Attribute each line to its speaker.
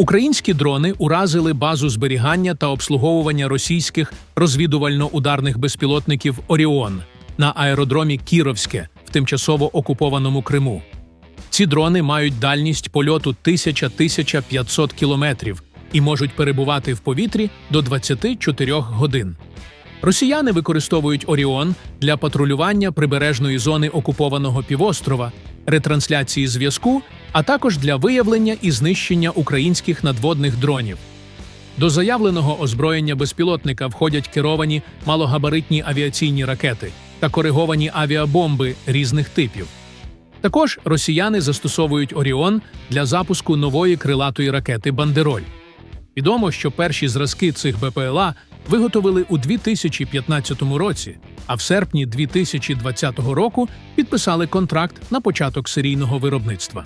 Speaker 1: Українські дрони уразили базу зберігання та обслуговування російських розвідувально-ударних безпілотників Оріон на аеродромі Кіровське в тимчасово окупованому Криму. Ці дрони мають дальність польоту 1000-1500 кілометрів і можуть перебувати в повітрі до 24 годин. Росіяни використовують Оріон для патрулювання прибережної зони окупованого півострова, ретрансляції зв'язку, а також для виявлення і знищення українських надводних дронів. До заявленого озброєння безпілотника входять керовані малогабаритні авіаційні ракети та кориговані авіабомби різних типів. Також росіяни застосовують Оріон для запуску нової крилатої ракети Бандероль. Відомо, що перші зразки цих БПЛА виготовили у 2015 році, а в серпні 2020 року підписали контракт на початок серійного виробництва.